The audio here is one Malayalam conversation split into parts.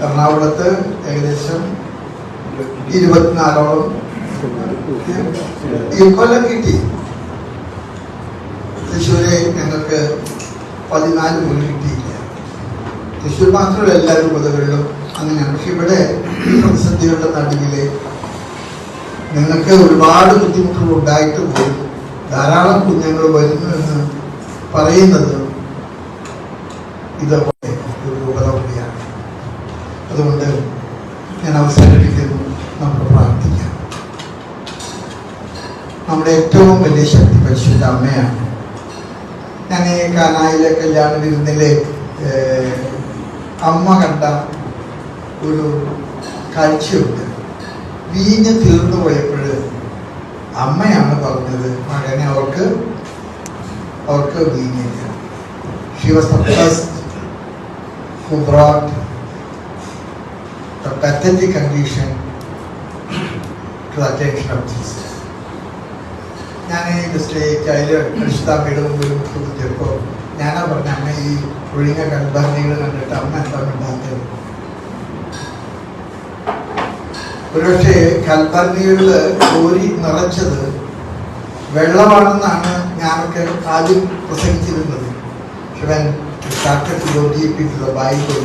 എറണാകുളത്ത് ഏകദേശം ഇരുപത്തിനാലോളം ഈ കൊല്ലം കിട്ടി. തൃശ്ശൂരെ ഞങ്ങൾക്ക് പതിനാല് മുറി കിട്ടിയില്ല. തൃശ്ശൂർ മാത്രമല്ല എല്ലാ രൂപതകളിലും അങ്ങനെയാണ് പക്ഷെ ഇവിടെ പ്രതിസന്ധികളുടെ നടുവിൽ നിങ്ങൾക്ക് ഒരുപാട് ബുദ്ധിമുട്ടുകൾ ഉണ്ടായിട്ട് പോലും ധാരാളം കുഞ്ഞുങ്ങൾ വരുന്നു എന്ന് പറയുന്നത് കൂടിയാണ് അതുകൊണ്ട് ഞാൻ അവസാനിപ്പിക്കുന്നു. നമുക്ക് പ്രാർത്ഥിക്കാം. നമ്മുടെ ഏറ്റവും വലിയ ശക്തി പരിശുദ്ധ അമ്മയാണ്. ഞാൻ ഈ കാനായിലെ കല്യാണ വിരുന്നിലെ അമ്മ കണ്ട ഒരു കാഴ്ചയുണ്ട്. വീഞ്ഞ് തീർന്നു പോയപ്പോൾ അമ്മയാണ് പറഞ്ഞത് മകനെ അവർക്ക് അവർക്ക് വീഞ്ഞില്ല. She was the first who brought the pathetic condition to the attention of Jesus. ഞാൻ ഈ മിസ്റ്റേക്ക് അതിൽ പരിശുദ്ധാമ്മയുടെ മുമ്പിൽ ചോദിച്ചപ്പോൾ ഞാനാ പറഞ്ഞ അമ്മ ഈ ഒഴിഞ്ഞ കൺഭരണികൾ കണ്ടിട്ട് അമ്മ എന്താ ഉണ്ടാക്കിയത് ഒരുപക്ഷെ കൽഭരണികളിൽ കോരി നിറച്ചത് വെള്ളമാണെന്നാണ് ഞാനൊക്കെ ആദ്യം പ്രസംഗിച്ചിരുന്നത്. പക്ഷെ when we started to go deep into the Bible,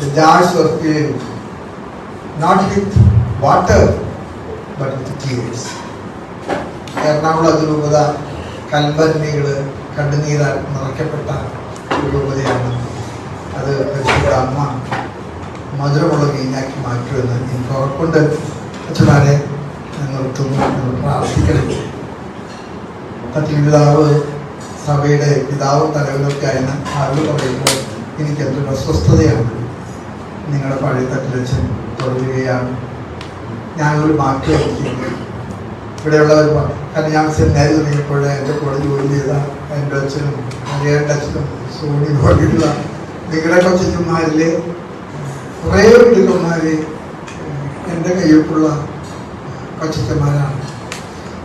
the jars were filled not with water but with tears. Ernakulam രൂപത കൽഭരണികൾ കണ്ണുനീരാൽ നിറയ്ക്കപ്പെട്ട ഒരു രൂപതയാണ് അത് പരിശുദ്ധ അമ്മ മധുരമുള്ള വീഞ്ഞാക്കി മാറ്റുമെന്ന് എനിക്ക് ഉറപ്പുണ്ട്. അച്ഛനാരെ നിർത്തുന്നു പ്രാർത്ഥിക്കണം. പിതാവ് സഭയുടെ പിതാവ് തലവിലൊക്കെ ആയിരുന്ന ആളുകൾ പറയുമ്പോൾ എനിക്കെന്തൊരു അസ്വസ്ഥതയാണ്. നിങ്ങളുടെ പഴയ തട്ടിലച്ഛൻ തുടരുകയാണ് ഞാനൊരു മാറ്റി എനിക്ക് ഇവിടെയുള്ളവർ കാരണം ഞാൻ സെമിനാരി തുടങ്ങിയപ്പോൾ എന്റെ കൂടെ ജോലി ചെയ്ത എന്റെ അച്ഛനും അറിയേണ്ട അച്ഛനും സോണി പോലെയുള്ള നിങ്ങളുടെ കൊച്ചന്മാരിൽ കുറേ വീടുകന്മാർ എന്റെ കയ്യൊപ്പുള്ള കൊച്ചന്മാരാണ്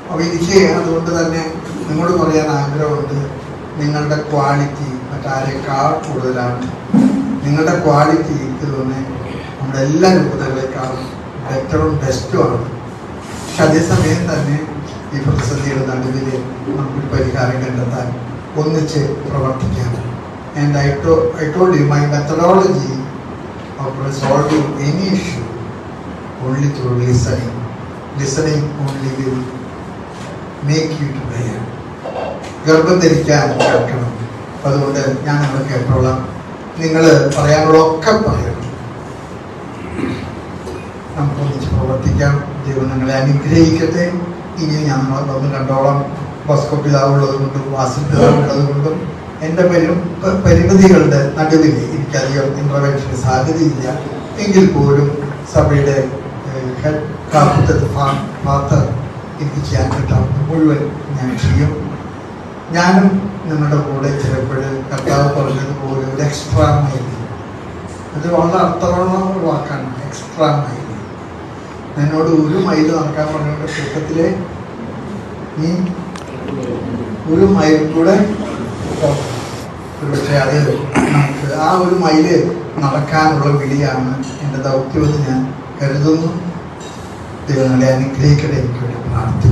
അപ്പോൾ എനിക്ക് അതുകൊണ്ട് തന്നെ നിങ്ങളോട് പറയാൻ ആഗ്രഹമുണ്ട് നിങ്ങളുടെ ക്വാളിറ്റി മറ്റാരേക്കാൾ കൂടുതലാണ്. നിങ്ങളുടെ ക്വാളിറ്റി എനിക്ക് തോന്നുന്നത് നമ്മുടെ എല്ലാ രൂപതകളെക്കാളും ബെറ്ററും ബെസ്റ്റുമാണ് പക്ഷെ അതേസമയം തന്നെ ഈ പ്രതിസന്ധിയുടെ നടുവിൽ നമുക്കൊരു പരിഹാരം കണ്ടെത്താൻ ഒന്നിച്ച് പ്രവർത്തിക്കാം and I to I told you my methodology of resolving any issue only through listening listening only will make you to ഗർഭം ധരിക്കാൻ കേൾക്കണം. അതുകൊണ്ട് ഞാൻ നിങ്ങൾ കേട്ടോളാം. നിങ്ങൾ പറയാനുള്ളതൊക്കെ പറയണം. നമുക്ക് ഒന്നിച്ച് പ്രവർത്തിക്കാം. ദൈവം നിങ്ങളെ അനുഗ്രഹിക്കട്ടെ. ഇനി ഞാൻ വന്ന് കണ്ടോളാം. ബസ്കോ പിതാവുള്ളത് കൊണ്ടും വാസിൽ പിതാവുള്ളത് കൊണ്ടും. എന്റെ പരി പരിമിതികളുടെ നടുവിൽ എനിക്കധികം ഇന്റർവെൻഷന് സാധ്യതയില്ല. എങ്കിൽ പോലും സഭയുടെ ഹെഡ് ഹെഡ് കാപ്പത്തെ ഫാത്തർ എനിക്ക് ചെയ്യാൻ പറ്റാവുന്ന മുഴുവൻ ഞാൻ ചെയ്യും. ഞാനും നിങ്ങളുടെ കൂടെ ചിലപ്പോൾ കർത്താവ് പറഞ്ഞത് പോലെ ഒരു എക്സ്ട്രാ മൈൽ അത് വളരെ അർത്ഥമുള്ള ഒരു വാക്കാണ് എക്സ്ട്രാ മൈൽ എന്നോട് ഒരു മൈൽ നടക്കാൻ പറഞ്ഞ കൂട്ടത്തിലെ നീ ഒരു മൈൽ കൂടെ പക്ഷേ അത് നമുക്ക് ആ ഒരു മൈൽ നടക്കാനുള്ള വിളിയാണ് എന്റെ ദൗത്യമെന്ന് ഞാൻ കരുതുന്നു. ദൈവങ്ങളെ അനുഗ്രഹിക്കട്ടെ എനിക്ക് വേണ്ടി